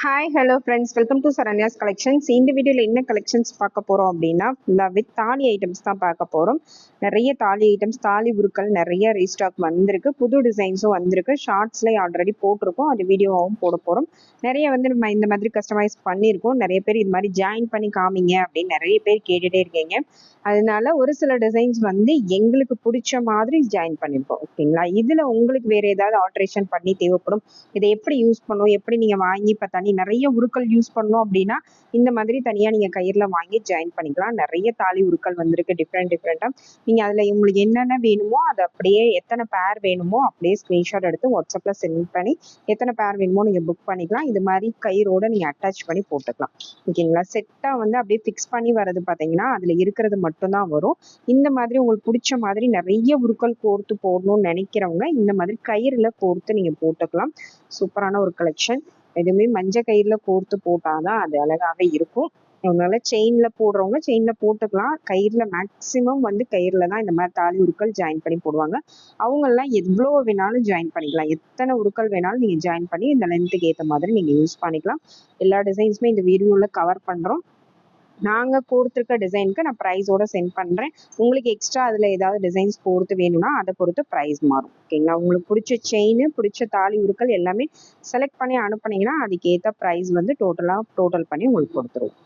Hi hello friends welcome to Saranya's collections இந்த வீடியோவில் என்ன கலெக்ஷன்ஸ் பார்க்க போகிறோம் அப்படின்னா ஃபுல்லாக வித் தாலி ஐட்டம்ஸ் தான் பார்க்க போகிறோம் நிறைய தாலி ஐட்டம்ஸ் தாலி உருக்கள் நிறைய ரீஸ்டாக் வந்திருக்கு. புது டிசைன்ஸும் வந்திருக்கு. ஷார்ட்ஸ்லேயே ஆல்ரெடி போட்டிருக்கோம். அது வீடியோவும் போட போகிறோம் நிறைய வந்து நம்ம இந்த மாதிரி கஸ்டமைஸ் பண்ணியிருக்கோம். நிறைய பேர் இது மாதிரி ஜாயின் பண்ணி காமிங்க அப்படின்னு நிறைய பேர் கேட்டுகிட்டே இருக்கீங்க. அதனால ஒரு சில டிசைன்ஸ் வந்து எங்களுக்கு பிடிச்ச மாதிரி ஜாயின் பண்ணியிருக்கோம். ஓகேங்களா? இதில் உங்களுக்கு வேறு ஏதாவது ஆல்ட்ரேஷன் பண்ணி தேவைப்படும். இதை எப்படி யூஸ் பண்ணும் எப்படி நீங்கள் வாங்கி இப்போ தனி நிறைய உருக்கள் யூஸ் பண்ணோம் அப்படின்னா இந்த மாதிரி தனியாக நீங்கள் கயிறில் வாங்கி ஜாயின் பண்ணிக்கலாம். நிறைய தாலி உருக்கள் வந்திருக்கு டிஃப்ரெண்ட் டிஃப்ரெண்ட்டாக நீங்கள் அதில் உங்களுக்கு என்னென்ன வேணுமோ அதை அப்படியே எத்தனை பேர் வேணுமோ அப்படியே ஸ்க்ரீன்ஷாட் எடுத்து வாட்ஸ்அப்பில் சென்ட் பண்ணி எத்தனை பேர் வேணுமோ நீங்கள் புக் பண்ணிக்கலாம். இது மாதிரி கயிறோட நீங்கள் அட்டாச் பண்ணி போட்டுக்கலாம். ஓகேங்களா? செட்டாக வந்து அப்படியே ஃபிக்ஸ் பண்ணி வர்றது பார்த்தீங்கன்னா அதில் இருக்கிறது மட்டும்தான் வரும். இந்த மாதிரி உங்களுக்கு பிடிச்ச மாதிரி நிறைய உருக்கள் கோர்த்து போடணும்னு நினைக்கிறவங்க இந்த மாதிரி கயிறில் கோர்த்து நீங்கள் போட்டுக்கலாம். சூப்பரான ஒரு கலெக்ஷன் எதுவுமே மஞ்சள் கயிறுல கோர்த்து போட்டாதான் அது அழகாவே இருக்கும். அதனால செயின்ல போடுறவங்க செயின்ல போட்டுக்கலாம். கயிறுல மேக்சிமம் வந்து கயிறுல தான் இந்த மாதிரி தாலி உருக்கள் ஜாயின் பண்ணி போடுவாங்க. அவங்க எல்லாம் எவ்வளோ வேணாலும் ஜாயின் பண்ணிக்கலாம். எத்தனை உருக்கள் வேணாலும் நீங்க ஜாயின் பண்ணி இந்த லென்த்துக்கு ஏற்ற மாதிரி நீங்க யூஸ் பண்ணிக்கலாம். எல்லா டிசைன்ஸுமே இந்த வீடியோல கவர் பண்றோம். நாங்கள் கொடுத்துருக்க டிசைனுக்கு நான் ப்ரைஸோட சென்ட் பண்ணுறேன் உங்களுக்கு எக்ஸ்ட்ரா அதில் ஏதாவது டிசைன்ஸ் பொறுத்து வேணும்னா அதை பொறுத்து ப்ரைஸ் மாறும். ஓகேங்களா உங்களுக்கு பிடிச்ச செயின் பிடிச்ச தாலி உருக்கள் எல்லாமே செலக்ட் பண்ணி அனுப்புனீங்கன்னா அதுக்கேற்ற ப்ரைஸ் வந்து டோட்டலாக டோட்டல் பண்ணி உங்களுக்கு கொடுத்துருவோம்.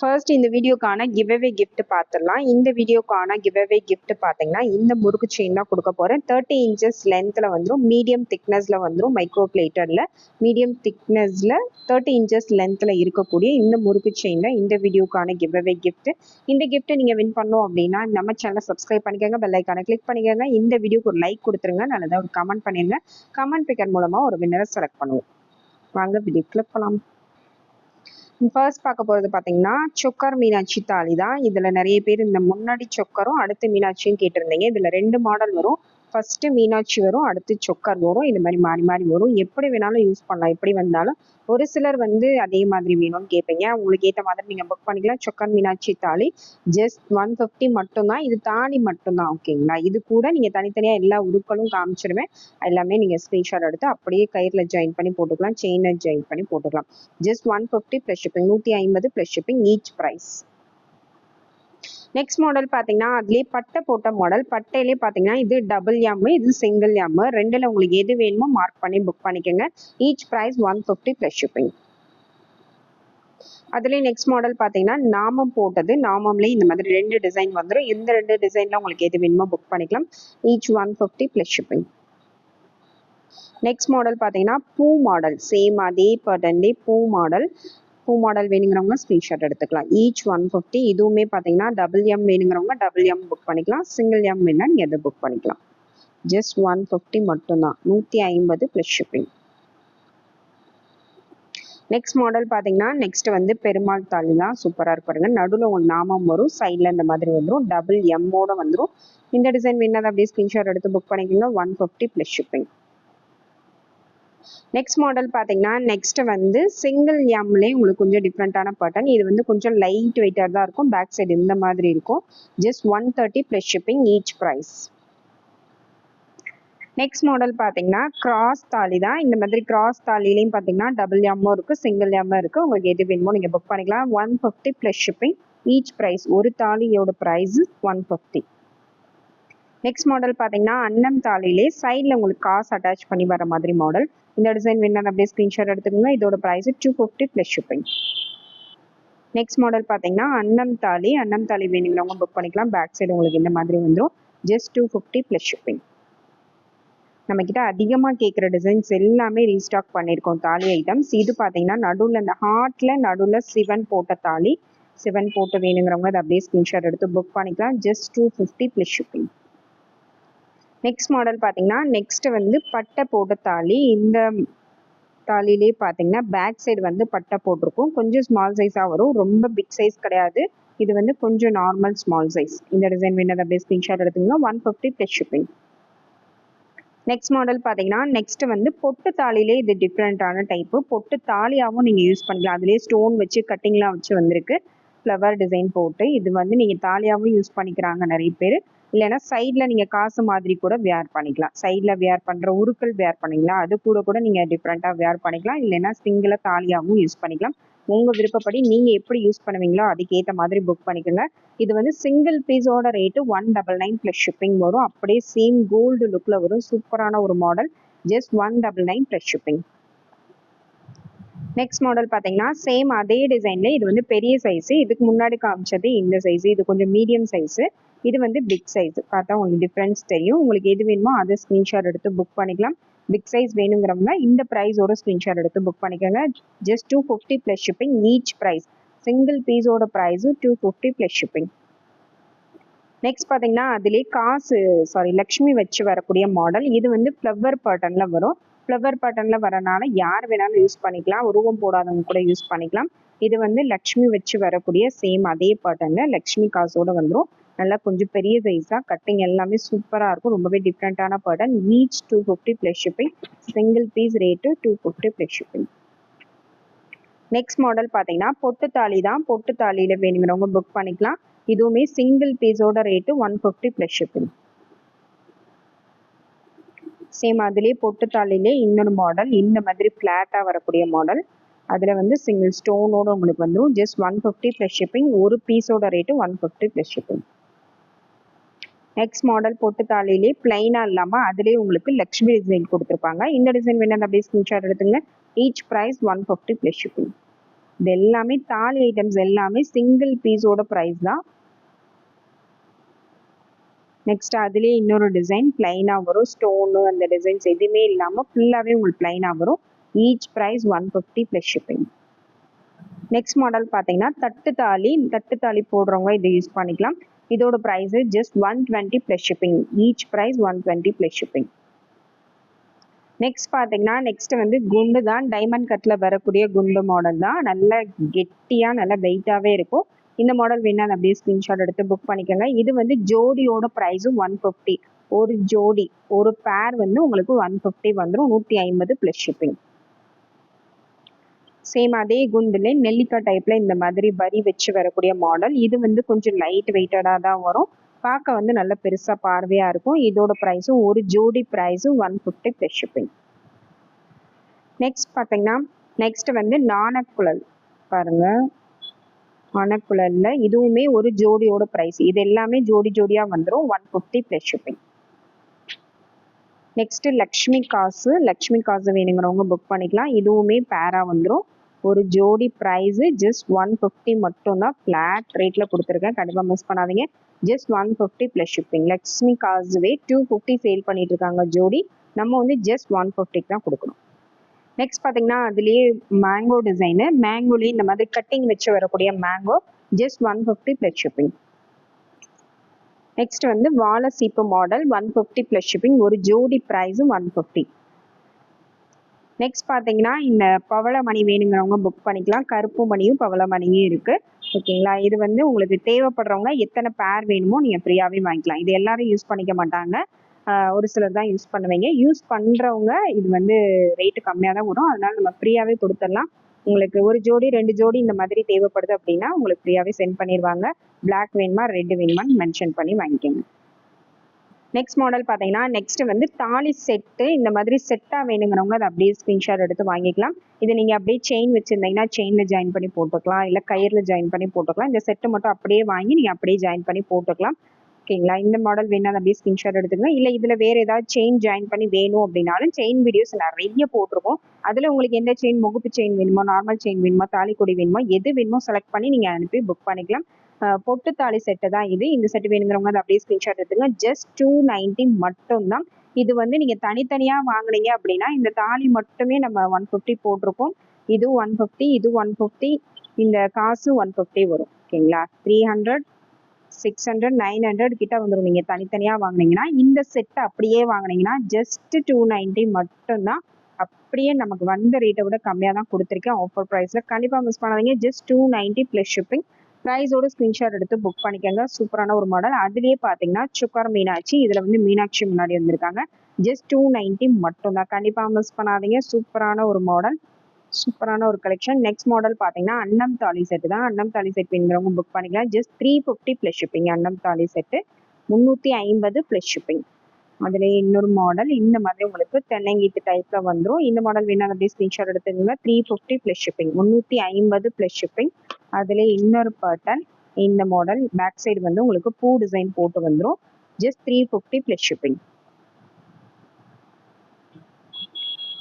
ஃபர்ஸ்ட் இந்த வீடியோக்கான கிவ்அவே கிஃப்ட் பார்த்துடலாம் இந்த வீடியோக்கான கிவ்அவே கிஃப்ட் பார்த்தீங்கன்னா இந்த முறுக்கு செயின் தான் கொடுக்க போகிறேன் தேர்ட்டி இன்ச்சஸ் லென்த்தில் வந்துடும் மீடியம் திக்னஸில் வந்துடும் மைக்ரோ பிளேட்டரில் மீடியம் திக்னஸில் தேர்ட்டி இன்ச்சஸ் லென்த்தில் இருக்கக்கூடிய இந்த முறுக்கு செயினில் இந்த வீடியோக்கான கிவ்அவே கிஃப்ட் இந்த கிஃப்ட்டை நீங்கள் வின் பண்ணோம் அப்படின்னா நம்ம சேனலை சப்ஸ்கிரைப் பண்ணிக்கோங்க பெல் ஐக்கானை கிளிக் பண்ணிக்கோங்க. இந்த வீடியோக்கு ஒரு லைக் கொடுத்துருங்க. நல்லதாக ஒரு கமெண்ட் பண்ணிடுங்க கமெண்ட் பிக்கர் மூலமாக ஒரு வின்னரை செலக்ட் பண்ணுவோம். வாங்க வீடியோ கிளிக் பண்ணலாம். ஃபர்ஸ்ட் பார்க்க போகிறது பார்த்தீங்கன்னா சொக்கர் மீனாட்சி தாலி தான். இதில் நிறைய பேர் இந்த முன்னாடி சொக்கரும் அடுத்து மீனாட்சியும் கேட்டிருந்தீங்க. இதில் ரெண்டு மாடல் வரும். ஃபஸ்ட்டு மீனாட்சி வரும் அடுத்து சொக்கர் வரும் இது மாதிரி மாறி மாறி வரும். எப்படி வேணாலும் யூஸ் பண்ணலாம். எப்படி வந்தாலும் ஒரு சிலர் வந்து அதே மாதிரி வேணும்னு கேட்பீங்க. உங்களுக்கு ஏற்ற மாதிரி நீங்கள் புக் பண்ணிக்கலாம். சொக்கர் மீனாட்சி தாலி ஜஸ்ட் ஒன் ஃபிஃப்டி மட்டும்தான். இது தாலி மட்டும்தான் ஓகேங்களா இது கூட நீங்கள் தனித்தனியாக எல்லா உருக்களும் காமிச்சிருவேன். எல்லாமே நீங்கள் ஸ்க்ரீன்ஷாட் எடுத்து அப்படியே கயிறில் ஜாயின் பண்ணி போட்டுக்கலாம். செயினில் ஜாயின் பண்ணி போட்டுக்கலாம். Just one fifty plus shipping நூற்றி ஐம்பது plus shipping each price next model பார்த்தீங்கன்னா அதுலேயே பட்டை போட்ட மாடல் பட்டையிலே பார்த்தீங்கன்னா இது டபுள் எம் இது சிங்கிள் எம் ரெண்டில் உங்களுக்கு எது வேணுமோ மார்க் பண்ணி புக் பண்ணிக்கோங்க. Each price one fifty plus shipping அதுலேயே நெக்ஸ்ட் மாடல் பார்த்தீங்கன்னா நாமம் போட்டது. நாமம்லேயே இந்த மாதிரி ரெண்டு டிசைன் வந்துடும் இந்த ரெண்டு டிசைனில் உங்களுக்கு எது வேணுமோ புக் பண்ணிக்கலாம். Each one fifty plus shipping next model பார்த்தீங்கன்னா பூ மாடல் சேம் அதே பேட்டர்ன்லேயே பூ மாடல் பூ மாடல் வேணுங்கிறவங்க ஸ்க்ரீன்ஷாட் எடுத்துக்கலாம். ஈச் ஒன் ஃபிஃப்டி இதுவுமே பார்த்தீங்கன்னா டபுள் எம் வேணுங்கிறவங்க டபுள் எம் புக் பண்ணிக்கலாம். சிங்கிள் எம் வேணா நீங்கள் எதை புக் பண்ணிக்கலாம். ஜஸ்ட் ஒன் ஃபிஃப்டி மட்டும்தான். நூற்றி ஐம்பது ப்ளஸ் ஷிப்பிங் நெக்ஸ்ட் மாடல் பார்த்தீங்கன்னா நெக்ஸ்ட் வந்து பெருமாள் தாலி தான். சூப்பராக இருக்கும் பாருங்க. நடுவில் உங்களுக்கு நாமம் வரும். சைடில் இந்த மாதிரி வந்துடும் டபுள் எம்மோட வந்துடும் இந்த டிசைன் வேணாத அப்படியே ஸ்க்ரீன்ஷாட் எடுத்து புக் பண்ணிக்கலாம் one fifty plus shipping next model பார்த்தீங்கன்னா நெக்ஸ்ட் வந்து சிங்கிள் எம்லேயே உங்களுக்கு கொஞ்சம் டிஃப்ரெண்ட்டான பேட்டர்ன் இது வந்து கொஞ்சம் லைட் வெயிட்டாக தான் இருக்கும். பேக் சைடு இந்த மாதிரி இருக்கும். Just one thirty plus shipping each price next model பார்த்தீங்கன்னா கிராஸ் தாலி தான். இந்த மாதிரி கிராஸ் தாலிலையும் பார்த்தீங்கன்னா டபுள் எம்மும் இருக்குது சிங்கிள் எம்மும் இருக்குது உங்களுக்கு எது வேணுமோ நீங்கள் புக் பண்ணிக்கலாம். One fifty plus shipping each price ஒரு தாலியோட price one fifty next model பார்த்தீங்கன்னா அன்னம் தாலிலே சைடில் உங்களுக்கு காசு அட்டாச் பண்ணி வர மாதிரி மாடல் இந்த டிசைன் வேணும் அப்படியே ஸ்க்ரீன்ஷாட் எடுத்துக்கோங்க. இதோட price two fifty plus shipping next model பார்த்தீங்கன்னா அன்னம் தாலி அன்னம் தாலி வேணுங்கிறவங்க புக் பண்ணிக்கலாம். பேக் சைடு உங்களுக்கு இந்த மாதிரி வந்துடும் just two fifty plus shipping நம்மக்கிட்ட அதிகமாக கேட்குற டிசைன்ஸ் எல்லாமே ரீஸ்டாக் பண்ணியிருக்கோம் தாலி ஐட்டம்ஸ் இது பார்த்தீங்கன்னா நடுவில் இந்த ஹார்ட்டில் நடுவில் சிவன் போட்ட தாலி. சிவன் போட்டு வேணுங்கிறவங்க அதை அப்படியே ஸ்க்ரீன்ஷாட் எடுத்து புக் பண்ணிக்கலாம். Just two fifty plus shipping next model பார்த்தீங்கன்னா நெக்ஸ்ட் வந்து பட்டை போட்ட தாலி. இந்த தாலிலே பார்த்தீங்கன்னா பேக் சைடு வந்து பட்டை போட்டிருக்கும். கொஞ்சம் ஸ்மால் சைஸாக வரும். ரொம்ப பிக் சைஸ் கிடையாது. இது வந்து கொஞ்சம் நார்மல் ஸ்மால் சைஸ் இந்த டிசைன் வேணது அப்படியே ஸ்க்ரீன்ஷாட் எடுத்தீங்கன்னா one fifty plus shipping next model பார்த்தீங்கன்னா நெக்ஸ்ட் வந்து பொட்டு தாலிலே இது டிஃப்ரெண்ட்டான டைப்பு பொட்டு தாலியாகவும் நீங்கள் யூஸ் பண்ணிக்கலாம். அதுலேயே ஸ்டோன் வச்சு கட்டிங்லாம் வச்சு வந்திருக்கு. ஃப்ளவர் டிசைன் போட்டு இது வந்து நீங்கள் தாலியாகவும் யூஸ் பண்ணிக்கிறாங்க நிறைய பேர். இல்லைன்னா சைடில் நீங்கள் காசு மாதிரி கூட வேர் பண்ணிக்கலாம். சைடில் வேர் பண்ணுற உருக்கள் வேர் பண்ணிக்கலாம் அது கூட கூட நீங்கள் டிஃப்ரெண்ட்டாக வேர் பண்ணிக்கலாம். இல்லைன்னா சிங்கிளாக தாலியாகவும் யூஸ் பண்ணிக்கலாம். உங்கள் விருப்பப்படி நீங்கள் எப்படி யூஸ் பண்ணுவீங்களோ அதுக்கேற்ற மாதிரி புக் பண்ணிக்கோங்க. இது வந்து சிங்கிள் பீஸோட rate one double nine plus shipping வரும். அப்படியே சேம் கோல்டு லுக்கில் வரும். சூப்பரான ஒரு model just one double nine plus shipping next model பார்த்தீங்கன்னா சேம் அதே டிசைன்ல இது வந்து பெரிய சைஸு இதுக்கு முன்னாடி காமிச்சது இந்த சைஸு இது கொஞ்சம் மீடியம் சைஸு இது வந்து பிக் சைஸ் பார்த்தா உங்களுக்கு டிஃப்ரென்ஸ் தெரியும். உங்களுக்கு எது வேணுமோ அதை ஸ்க்ரீன்ஷாட் எடுத்து புக் பண்ணிக்கலாம். பிக் சைஸ் வேணுங்கிறவங்க இந்த ப்ரைஸோட ஸ்க்ரீன்ஷாட் எடுத்து புக் பண்ணிக்கோங்க. Just two fifty plus shipping each price single பீஸோட ப்ரைஸும் two fifty plus shipping next பார்த்தீங்கன்னா அதிலே காசு சாரி லக்ஷ்மி வச்சு வரக்கூடிய மாடல் இது வந்து ஃப்ளவர் பேட்டர்னில் வரும். ஃப்ளவர் பேட்டர்னில் வரனால யார் வேணாலும் யூஸ் பண்ணிக்கலாம். உருவம் போடாதவங்க கூட யூஸ் பண்ணிக்கலாம். இது வந்து லக்ஷ்மி வச்சு வரக்கூடிய சேம் அதே பேட்டர்னில் லக்ஷ்மி காசோட வந்துடும் நல்லா கொஞ்சம் பெரிய சைஸாக கட்டிங் எல்லாமே சூப்பராக இருக்கும். ரொம்பவே டிஃப்ரெண்ட்டான pattern each two fifty plus shipping single piece rate two fifty plus shipping next model பார்த்தீங்கன்னா பொட்டு தாலி தான். பொட்டு தாலியில் வேணுங்கிறவங்க புக் பண்ணிக்கலாம். இதுவுமே சிங்கிள் பீஸோட rate one fifty plus shipping same அதுலேயே பொட்டு தாலிலே இன்னொரு மாடல் இந்த மாதிரி ஃப்ளாட்டாக வரக்கூடிய மாடல் அதில் வந்து சிங்கிள் ஸ்டோனோட உங்களுக்கு வந்துடும் just one fifty plus shipping ஒரு பீஸோட rate one fifty plus shipping next model பொட்டு தாலிலே பிளைனாக இல்லாமல் அதுலேயே உங்களுக்கு லக்ஷ்மி டிசைன் கொடுத்துருப்பாங்க. இந்த டிசைன் வேணும் அப்படியே ஸ்க்ரீன்ஷாட் எடுத்துங்க. Each price one fifty plus shipping இது எல்லாமே தாலி ஐட்டம்ஸ் எல்லாமே சிங்கிள் பீஸோட ப்ரைஸ் தான். நெக்ஸ்ட் அதுலேயே இன்னொரு டிசைன் பிளைனாக வரும். ஸ்டோனு அந்த டிசைன்ஸ் எதுவுமே இல்லாமல் ஃபுல்லாகவே உங்களுக்கு பிளைனாக வரும். Each price one fifty plus shipping next model பார்த்தீங்கன்னா தட்டு தாலி தட்டு தாலி போடுறவங்க இதை யூஸ் பண்ணிக்கலாம். இதோட price just one twenty plus shipping each price one twenty plus shipping next பார்த்தீங்கன்னா நெக்ஸ்ட் வந்து குண்டு தான். டைமண்ட் கட்டில் வரக்கூடிய குண்டு மாடல் தான். நல்ல கெட்டியாக நல்ல வெயிட்டாகவே இருக்கும். இந்த மாடல் வேணால் அப்படியே ஸ்க்ரீன்ஷாட் எடுத்து புக் பண்ணிக்கோங்க. இது வந்து ஜோடியோட ப்ரைஸும் ஒன் ஃபிஃப்டி ஒரு ஜோடி ஒரு பேர் வந்து உங்களுக்கு ஒன் ஃபிஃப்டி வந்துடும் நூற்றி ஐம்பது ப்ளஸ் ஷிப்பிங் சேம் அதே குண்டுல நெல்லிக்காய் டைப்ல இந்த மாதிரி வரி வச்சு வரக்கூடிய மாடல் இது வந்து கொஞ்சம் லைட் வெயிட்டடாக தான் வரும். பார்க்க வந்து நல்ல பெருசாக பார்வையாக இருக்கும். இதோட ப்ரைஸும் ஒரு ஜோடி ப்ரைஸும் one fifty plus shipping next பார்த்தீங்கன்னா நெக்ஸ்ட் வந்து நாணக்குழல். பாருங்க. நாணக்குழல்ல இதுவுமே ஒரு ஜோடியோட ப்ரைஸ் இது எல்லாமே ஜோடி ஜோடியாக வந்துடும் one fifty plus shipping next Lakshmi காசு. லக்ஷ்மி காசு வேணுங்கிறவங்க புக் பண்ணிக்கலாம். இதுவுமே பேரா வந்துடும் ஒரு ஜோடி ப்ரைஸு ஜஸ்ட் ஒன் ஃபிஃப்டி மட்டும்தான் ஃப்ளாட் ரேட்டில் கொடுத்துருக்கேன். கண்டிப்பாக மிஸ் பண்ணாதீங்க. Just one fifty plus shipping Lakshmi causeway two fifty sale பண்ணிட்டு இருக்காங்க ஜோடி. நம்ம வந்து ஜஸ்ட் ஒன் ஃபிஃப்டிக்கு தான் கொடுக்கணும். நெக்ஸ்ட் பார்த்தீங்கன்னா அதுலேயே மேங்கோ டிசைனு மேங்கோலேயே இந்த மாதிரி கட்டிங் வச்சு வரக்கூடிய mango just one fifty plus shipping next வந்து வாழை சீப்பு model one fifty plus shipping ஒரு ஜோடி ப்ரைஸும் ஒன் ஃபிஃப்டி நெக்ஸ்ட் பார்த்தீங்கன்னா இந்த பவளமணி வேணுங்கிறவங்க புக் பண்ணிக்கலாம். கருப்பு மணியும் பவள மணியும் ஓகேங்களா இது வந்து உங்களுக்கு தேவைப்படுறவங்க எத்தனை பேர் வேணுமோ நீங்கள் ஃப்ரீயாகவே வாங்கிக்கலாம். இது எல்லாரும் யூஸ் பண்ணிக்க மாட்டாங்க. ஒரு சிலர் தான் யூஸ் பண்ணுவீங்க. யூஸ் பண்ணுறவங்க இது வந்து ரேட்டு கம்மியாக தான் வரும். அதனால நம்ம ஃப்ரீயாகவே கொடுத்துடலாம். உங்களுக்கு ஒரு ஜோடி ரெண்டு ஜோடி இந்த மாதிரி தேவைப்படுது அப்படின்னா உங்களுக்கு ஃப்ரீயாகவே சென்ட் பண்ணிடுவாங்க பிளாக் வேணுமா ரெட் வேணுமான்னு மென்ஷன் பண்ணி வாங்கிக்கோங்க. நெக்ஸ்ட் மாடல் பார்த்தீங்கன்னா நெக்ஸ்ட் வந்து தாலி செட்டு இந்த மாதிரி செட்டாக வேணுங்கிறவங்க அதை அப்படியே ஸ்க்ரீன்ஷாட் எடுத்து வாங்கிக்கலாம். இது நீங்கள் அப்படியே செயின் வச்சுருந்தீங்கன்னா செயினில் ஜாயின் பண்ணி போட்டுக்கலாம். இல்லை கயிறில் ஜாயின் பண்ணி போட்டுக்கலாம். இந்த செட்டு மட்டும் அப்படியே வாங்கி நீங்கள் அப்படியே ஜாயின் பண்ணி போட்டுக்கலாம். ஓகேங்களா இந்த மாடல் வேணா அதை அப்படியே ஸ்க்ரீன்ஷாட் எடுத்துக்கலாம் இல்லை இதில் வேறு ஏதாவது செயின் ஜாயின் பண்ணி வேணும் அப்படின்னாலும் செயின் வீடியோஸ் நிறைய போட்டிருக்கோம். அதில் உங்களுக்கு எந்த செயின் முகுப்பு செயின் வேணுமோ நார்மல் செயின் வேணுமோ தாலிக்கொடி வேணுமோ எது வேணுமோ செலக்ட் பண்ணி நீங்கள் அனுப்பி புக் பண்ணிக்கலாம். பொட்டு தாலி செட்டு தான் இது. இந்த செட்டு வேணுங்கிறவங்க அதை அப்படியே ஸ்கிரீன்ஷாட் எடுத்துங்க ஜஸ்ட் டூ நைன்டி மட்டும்தான். இது வந்து நீங்கள் தனித்தனியாக வாங்குனீங்க அப்படின்னா இந்த தாலி மட்டுமே நம்ம ஒன் ஃபிஃப்டி போட்டிருக்கோம். இது ஒன் ஃபிஃப்டி இது ஒன் ஃபிஃப்டி இந்த காசு ஒன் ஃபிஃப்டி வரும். ஓகேங்களா three hundred six hundred nine hundred கிட்ட வந்துடும் நீங்கள் தனித்தனியாக வாங்கினீங்கன்னா இந்த செட்டை அப்படியே வாங்குனீங்கன்னா ஜஸ்ட் டூ நைன்ட்டி மட்டும்தான் அப்படியே நமக்கு வந்த ரேட்டை விட கம்மியாக தான் கொடுத்துருக்கேன் ஆஃபர் ப்ரைஸில் கண்டிப்பாக மிஸ் பண்ணாதீங்க. Just two ninety plus shipping ப்ரைஸோட screenshot எடுத்து புக் பண்ணிக்கோங்க. சூப்பரான ஒரு மாடல் அதுலேயே பார்த்தீங்கன்னா சுக்கர் மீனாட்சி இதில் வந்து மீனாட்சி முன்னாடி வந்திருக்காங்க. ஜஸ்ட் டூ நைன்ட்டி மட்டும்தான். கண்டிப்பாக மிஸ் பண்ணாதீங்க. சூப்பரான ஒரு மாடல் சூப்பரான ஒரு கலெக்ஷன் நெக்ஸ்ட் மாடல் பார்த்தீங்கன்னா அன்னம் தாலி செட்டு தான். அன்னம் தாலி செட் வேணுங்கிறவங்க புக் பண்ணிக்கலாம். Just three fifty plus shipping அன்னம் தாலி செட்டு முந்நூற்றி ஐம்பது ப்ளஸ் ஷிப்பிங் அதுலேயே இன்னொரு மாடல் இந்த மாதிரி உங்களுக்கு தென்னங்கீத்து டைப்பில் வந்துடும் இந்த மாடல் வேணால் அப்படியே ஸ்க்ரீன்ஷாட் எடுத்துக்கோங்க த்ரீ ஃபிஃப்டி ப்ளஸ் ஷிப்பிங் முந்நூற்றி ஐம்பது ப்ளஸ் ஷிப்பிங் அதுலேயே இன்னொரு பேட்டர்ன் இந்த மாடல் பேக் சைடு வந்து உங்களுக்கு பூ டிசைன் போட்டு வந்துடும் just three fifty plus shipping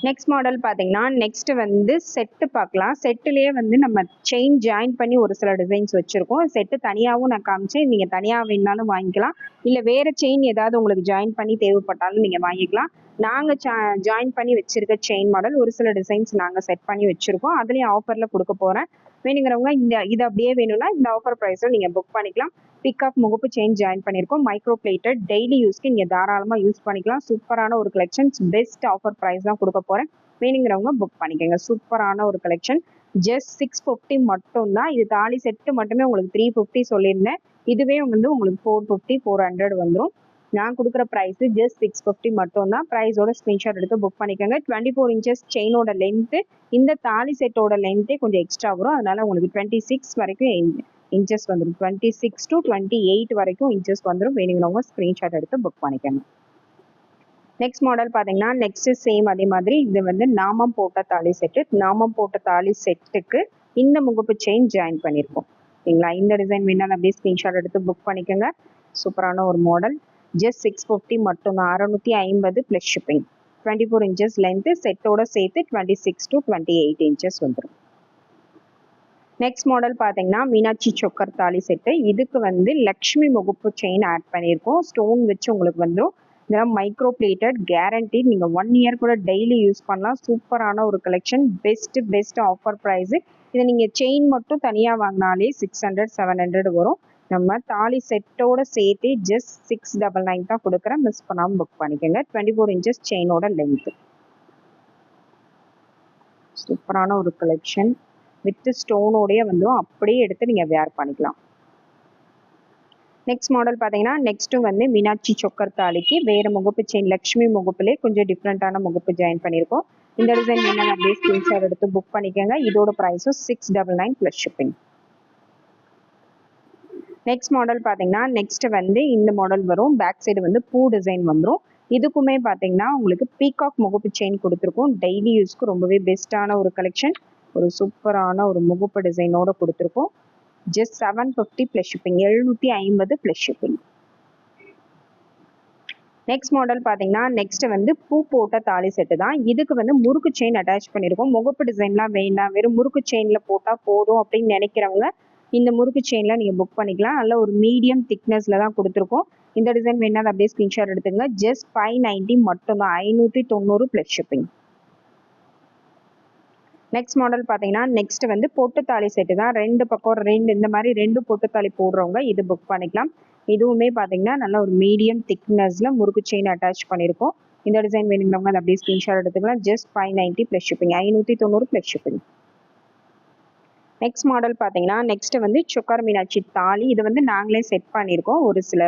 next model பார்த்தீங்கன்னா நெக்ஸ்ட் வந்து செட்டு பார்க்கலாம். செட்டுலேயே வந்து நம்ம செயின் ஜாயின் பண்ணி ஒரு சில டிசைன்ஸ் வச்சுருக்கோம். செட்டு தனியாகவும் நான் காமிச்சேன். நீங்கள் தனியாக வேணாலும் வாங்கிக்கலாம். இல்லை வேறு செயின் ஏதாவது உங்களுக்கு ஜாயின் பண்ணி தேவைப்பட்டாலும் நீங்கள் வாங்கிக்கலாம். நாங்கள் ஜாயின் பண்ணி வச்சுருக்க செயின் மாடல் ஒரு சில டிசைன்ஸ் நாங்கள் செட் பண்ணி வச்சுருக்கோம். அதுலேயும் ஆஃபரில் கொடுக்க போகிறேன் வேணுங்கிறவங்க இந்த இது அப்படியே வேணும்னா இந்த ஆஃபர் ப்ரைஸில் நீங்கள் புக் பண்ணிக்கலாம். பிக்அப் முகப்பு செயின் ஜாயின் பண்ணியிருக்கோம் மைக்ரோ பிளேட்டட் டெய்லி யூஸ்க்கு நீங்கள் தாராளமாக யூஸ் பண்ணிக்கலாம். சூப்பரான ஒரு கலெக்ஷன்ஸ் பெஸ்ட் ஆஃபர் ப்ரைஸ் தான் கொடுக்க போகிறேன் வேணுங்கிறவங்க புக் பண்ணிக்கோங்க. சூப்பரான ஒரு கலெக்ஷன் ஜஸ்ட் சிக்ஸ் ஃபிஃப்டி மட்டும் தான் இது தாலி செட்டு மட்டுமே உங்களுக்கு த்ரீ ஃபிஃப்டி சொல்லியிருந்தேன். இதுவே வந்து உங்களுக்கு ஃபோர் ஃபிஃப்டி ஃபோர் ஹண்ட்ரட் வந்துடும் நான் கொடுக்குற ப்ரைஸு ஜஸ்ட் சிக்ஸ் ஃபிஃப்டி மட்டும் தான் ப்ரைஸோட ஸ்க்ரீன்ஷாட் எடுத்து புக் பண்ணிக்கோங்க. டுவெண்ட்டி ஃபோர் இன்ச்சஸ் செயினோட லென்த்து இந்த தாலி செட்டோட லென்த்தே கொஞ்சம் எக்ஸ்ட்ரா வரும். அதனால உங்களுக்கு டுவெண்ட்டி சிக்ஸ் வரைக்கும் இன்ச்சஸ் வந்துடும் twenty six to twenty eight வரைக்கும் இன்ச்சஸ் வந்துடும் வேணுங்கிறவங்க ஸ்க்ரீன்ஷாட் எடுத்து புக் பண்ணிக்கோங்க. நெக்ஸ்ட் மாடல் பார்த்தீங்கன்னா நெக்ஸ்ட் சேம் அதே மாதிரி. இது வந்து நாமம் போட்ட தாலி செட்டு நாமம் போட்ட தாலி செட்டுக்கு இந்த முகப்பு செயின் ஜாயின் பண்ணியிருக்கோம் சரிங்களா? இந்த டிசைன் வேணாலும் அப்படியே ஸ்க்ரீன்ஷாட் எடுத்து புக் பண்ணிக்கோங்க. சூப்பரான ஒரு மாடல் ஜஸ்ட் சிக்ஸ் ஃபிஃப்டி மட்டும்தான். அறநூற்றி ஐம்பது plus shipping twenty four inches length செட்டோட சேர்த்து twenty six to twenty eight inches வந்துடும் நெக்ஸ்ட் மாடல் பார்த்தீங்கன்னா மீனாட்சி சொக்கர் தாலி செட்டு இதுக்கு வந்து லக்ஷ்மி முகப்பு செயின் ஆட் பண்ணியிருக்கோம். ஸ்டோன் வச்சு உங்களுக்கு வந்துடும் இதெல்லாம் மைக்ரோ பிளேட்டட் கேரண்டி நீங்கள் ஒன் இயர் கூட டெய்லி யூஸ் பண்ணலாம். சூப்பரான ஒரு collection best best offer price இதை நீங்கள் செயின் மட்டும் தனியாக வாங்கினாலே சிக்ஸ் ஹண்ட்ரட் செவன் ஹண்ட்ரட் வரும். நம்ம தாலி செட்டோட சேர்த்து ஜஸ்ட் சிக்ஸ் டபுள் நைன் தான் கொடுக்குறேன். மிஸ் பண்ணாமல் புக் பண்ணிக்கோங்க. டுவெண்ட்டி ஃபோர் இன்ச்சஸ் செயினோட லென்த்து சூப்பரான ஒரு கலெக்ஷன் வித் ஸ்டோனோடய வந்து அப்படியே எடுத்து நீங்கள் வேர் பண்ணிக்கலாம். நெக்ஸ்ட் மாடல் பார்த்தீங்கன்னா நெக்ஸ்ட்டு வந்து மீனாட்சி சொக்கர் தாலிக்கு வேறு முகப்பு செயின் லக்ஷ்மி முகப்புலேயே கொஞ்சம் டிஃப்ரெண்ட்டான முகப்பு ஜாயின் பண்ணியிருக்கோம். இந்த டிசைன் என்ன அப்படியே ஸ்கிரீன்ஷாட் எடுத்து புக் பண்ணிக்கோங்க. இதோட ப்ரைஸும் six double nine plus shipping next model பார்த்தீங்கன்னா நெக்ஸ்ட் வந்து இந்த மாடல் வரும். பேக் சைடு வந்து பூ டிசைன் வந்துடும் இதுக்குமே பார்த்தீங்கன்னா உங்களுக்கு பீகாக் முகப்பு செயின் கொடுத்துருக்கோம். டெய்லி யூஸ்க்கு ரொம்பவே பெஸ்ட்டான ஒரு கலெக்ஷன் ஒரு சூப்பரான ஒரு முகப்பு டிசைனோட கொடுத்துருக்கோம். Just seven fifty plus shipping எழுநூற்றி ஐம்பது ப்ளஸ் ஷிப்பிங் நெக்ஸ்ட் மாடல் பார்த்தீங்கன்னா நெக்ஸ்ட் வந்து பூ போட்ட தாலி செட்டு தான். இதுக்கு வந்து முறுக்கு செயின் அட்டாச் பண்ணியிருக்கோம் முகப்பு டிசைன்லாம் வேண்டாம். வெறும் முறுக்கு செயினில் போட்டால் போதும் அப்படின்னு நினைக்கிறவங்க இந்த முறுக்கு செயினில் நீங்கள் புக் பண்ணிக்கலாம். நல்ல ஒரு மீடியம் திக்னஸில் தான் கொடுத்துருக்கோம். இந்த டிசைன் வேணாலும் அப்படியே ஸ்க்ரீன்ஷாட் எடுத்துங்க ஜஸ்ட் ஃபைவ் நைன்ட்டி மட்டும்தான். ஐநூற்றி தொண்ணூறு ப்ளஸ் ஷிப்பிங் நெக்ஸ்ட் மாடல் பார்த்தீங்கன்னா நெக்ஸ்ட் வந்து பொட்டுத்தாலி செட்டு தான். ரெண்டு பக்கம் ரெண்டு இந்த மாதிரி ரெண்டு பொட்டுத்தாலி போடுறவங்க இது புக் பண்ணிக்கலாம். இதுவுமே பார்த்தீங்கன்னா நல்ல ஒரு மீடியம் திக்னஸில் முறுக்கு செயின் அட்டாச் பண்ணியிருக்கோம். இந்த டிசைன் வேணுங்கிறவங்க அதை அப்படியே ஸ்க்ரீன்ஷாட் எடுத்துக்கலாம். Just five ninety plus shipping ஐநூற்றி தொண்ணூறு ப்ளஸ் ஷிப்பிங் நெக்ஸ்ட் மாடல் பார்த்தீங்கன்னா நெக்ஸ்ட் வந்து சுக்கர் மீனாட்சி தாலி. இது வந்து நாங்களே செட் பண்ணியிருக்கோம். ஒரு சில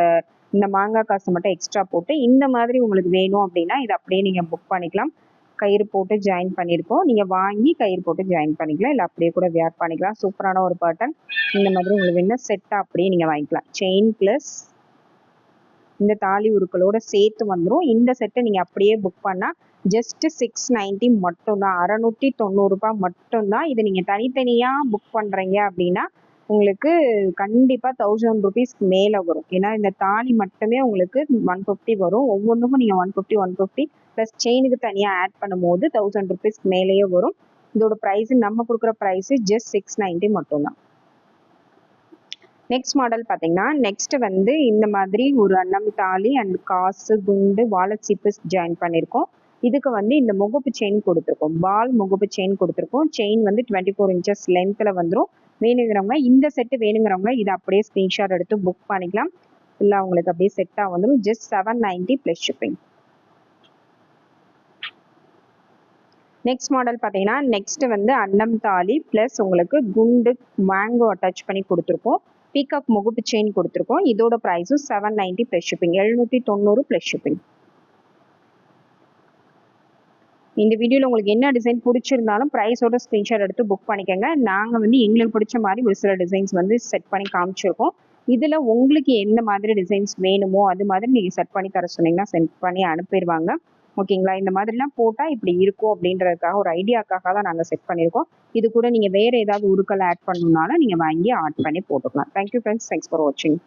இந்த மாங்காய் காசு மட்டும் எக்ஸ்ட்ரா போட்டு இந்த மாதிரி உங்களுக்கு வேணும் அப்படின்னா இதை அப்படியே நீங்கள் புக் பண்ணிக்கலாம். கயிறு போட்டு ஜாயின் பண்ணியிருக்கோம். நீங்கள் வாங்கி கயிறு போட்டு ஜாயின் பண்ணிக்கலாம். இல்லை அப்படியே கூட வேர் பண்ணிக்கலாம். சூப்பரான ஒரு பேட்டர்ன் இந்த மாதிரி உங்களுக்கு வேணும் செட்டாக அப்படியே நீங்கள் வாங்கிக்கலாம். செயின் ப்ளஸ் இந்த தாலி உருக்களோட சேர்த்து வந்துடும் இந்த செட்டை நீங்கள் அப்படியே புக் பண்ணால் ஜஸ்ட் சிக்ஸ் நைன்ட்டி மட்டும்தான். அறநூற்றி தொண்ணூறுரூபா மட்டும்தான் இது நீங்கள் தனித்தனியாக புக் பண்ணுறீங்க அப்படின்னா உங்களுக்கு கண்டிப்பாக தௌசண்ட் ருபீஸ்க்கு மேலே வரும். ஏன்னா இந்த தாலி மட்டுமே உங்களுக்கு ஒன் ஃபிஃப்டி வரும். ஒவ்வொன்றுக்கும் நீங்கள் one fifty one fifty plus செயினுக்கு தனியாக ஆட் பண்ணும்போது தௌசண்ட் ருபீஸ்க்கு மேலேயே வரும். இதோட ப்ரைஸ் நம்ம கொடுக்குற ப்ரைஸு ஜஸ்ட் சிக்ஸ் நைன்ட்டி மட்டும்தான். நெக்ஸ்ட் மாடல் பார்த்தீங்கன்னா நெக்ஸ்ட் வந்து இந்த மாதிரி ஒரு அன்னம் தாலி அண்ட் காசு குண்டு வாலட் சிப்பஸ் ஜாயின் பண்ணியிருக்கோம். இதுக்கு வந்து இந்த முகப்பு செயின் கொடுத்துருக்கோம். பால் முகப்பு செயின் கொடுத்துருக்கோம். செயின் வந்து டுவெண்ட்டி ஃபோர் இன்ச்சஸ் லென்த்தில் வந்துடும் வேணுங்கிறவங்க இந்த செட்டு வேணுங்கிறவங்க இதை அப்படியே ஸ்க்ரீன்ஷாட் எடுத்து புக் பண்ணிக்கலாம். இல்லை அவங்களுக்கு அப்படியே செட்டாக வந்துடும் just seven ninety plus shipping next model பார்த்தீங்கன்னா நெக்ஸ்ட் வந்து அன்னம் தாலி ப்ளஸ் உங்களுக்கு குண்டு மேங்கோ அட்டாச் பண்ணி கொடுத்துருக்கோம். பீகாக் முகுப்பு செயின் கொடுத்துருக்கோம். இதோட ப்ரைஸும் செவன் நைன்ட்டி ப்ளஸ் ஷிப்பிங் எழுநூற்றி தொண்ணூறு ப்ளஸ் ஷிப்பிங் இந்த வீடியோவில் உங்களுக்கு என்ன டிசைன் பிடிச்சிருந்தாலும் ப்ரைஸோட ஸ்க்ரீன்ஷாட் எடுத்து புக் பண்ணிக்கோங்க. நாங்கள் வந்து எங்களுக்கு பிடிச்ச மாதிரி ஒரு சில டிசைன்ஸ் வந்து செட் பண்ணி காமிச்சிருக்கோம். இதில் உங்களுக்கு எந்த மாதிரி டிசைன்ஸ் வேணுமோ அது மாதிரி நீங்கள் செட் பண்ணி தர சொன்னீங்கன்னா சென்ட் பண்ணி அனுப்பிடுவாங்க. ஓகேங்களா இந்த மாதிரிலாம் போட்டால் இப்படி இருக்கும் அப்படின்றதுக்காக ஒரு ஐடியாக்காக தான் நாங்கள் செட் பண்ணியிருக்கோம். இது கூட நீங்கள் வேறு ஏதாவது உருக்கள் ஆட் பண்ணணுன்னாலும் நீங்கள் வாங்கி ஆட் பண்ணி போட்டுக்கலாம். தேங்க்யூ ஃப்ரெண்ட்ஸ் தேங்க்ஸ் ஃபார் வாட்சிங்